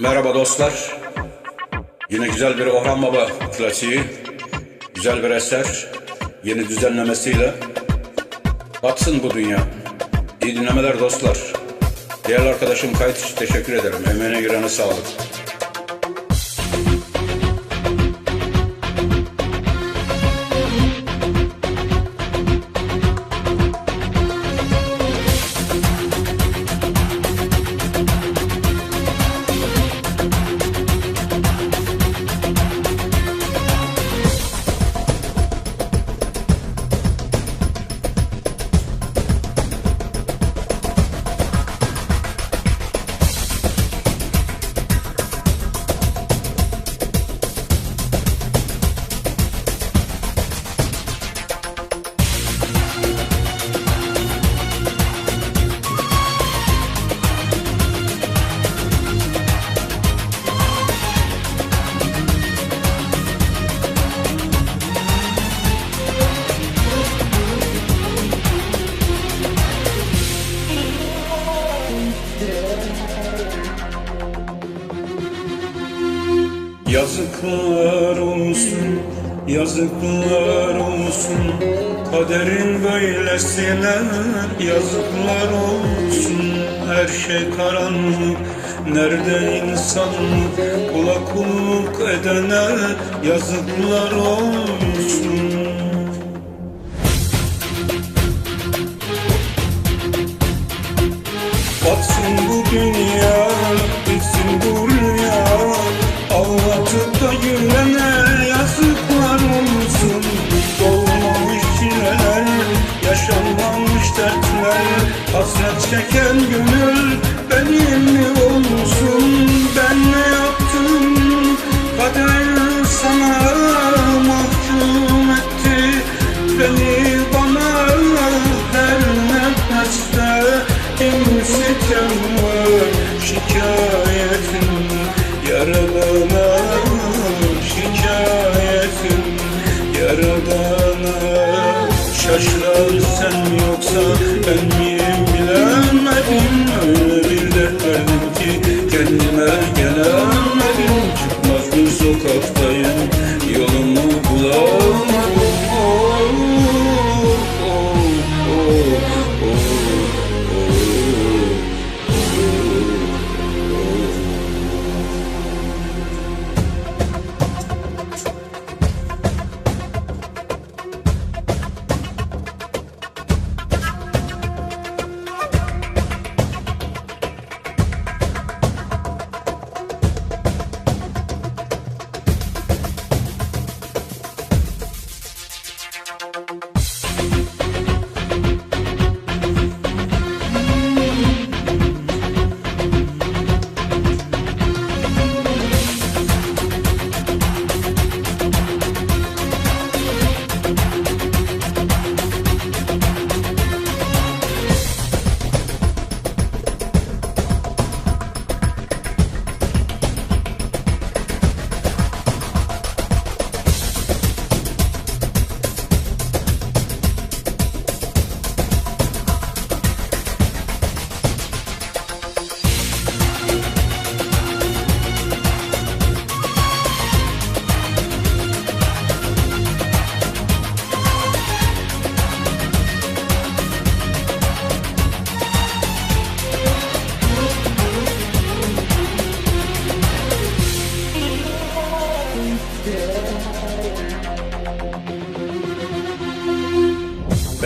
Merhaba dostlar. Yine güzel bir Orhan Baba klasiği. Güzel bir eser. Yeni düzenlemesiyle. Batsın bu dünya. İyi dinlemeler dostlar. Değerli arkadaşım kayıt için teşekkür ederim. Emeğine girene sağlık. Yazıklar olsun, yazıklar olsun. Kaderin böylesine yazıklar olsun. Her şey karanlık, nerede insanlık? Kula kulluk edene yazıklar olsun Çeken gönül benim mi olsun? Ben ne yaptım, kader sana mahkum etti. Beni bana her nefeste imsiken var Şikayetim ki kendime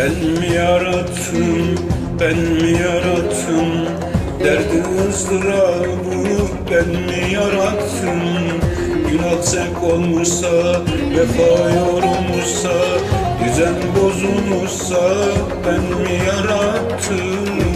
Ben mi yarattım, ben mi yarattım? Derdi ızdırabı ben mi yarattım? Günah zevk olmuşsa, vefa yorulmuşsa Düzen bozulmuşsa ben mi yarattım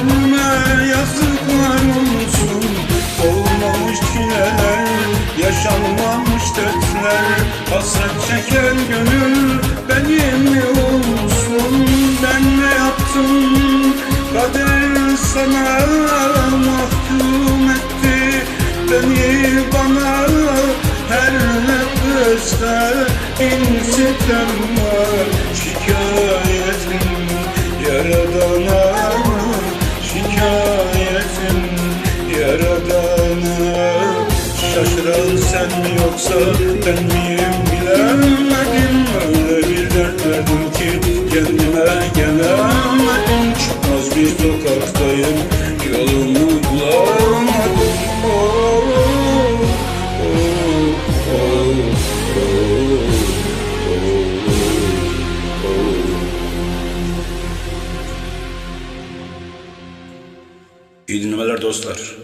ömrüme yazıklar olsun. Olmamış çileler, yaşanmamış dertler. Hasret çeken gönül benim mi olsun? Ben ne yaptım, kader sana mahkum etti. Beni bana her ne senin sitem var. Şikayetim yaradana yaradana Şaşıran sen mi yoksa ben miyim bilemedim Öyle bir dert verdim ki kendime gelemedim Çıkmaz bir sokaktayım yolumu bulamadım. İyi dinlemeler dostlar.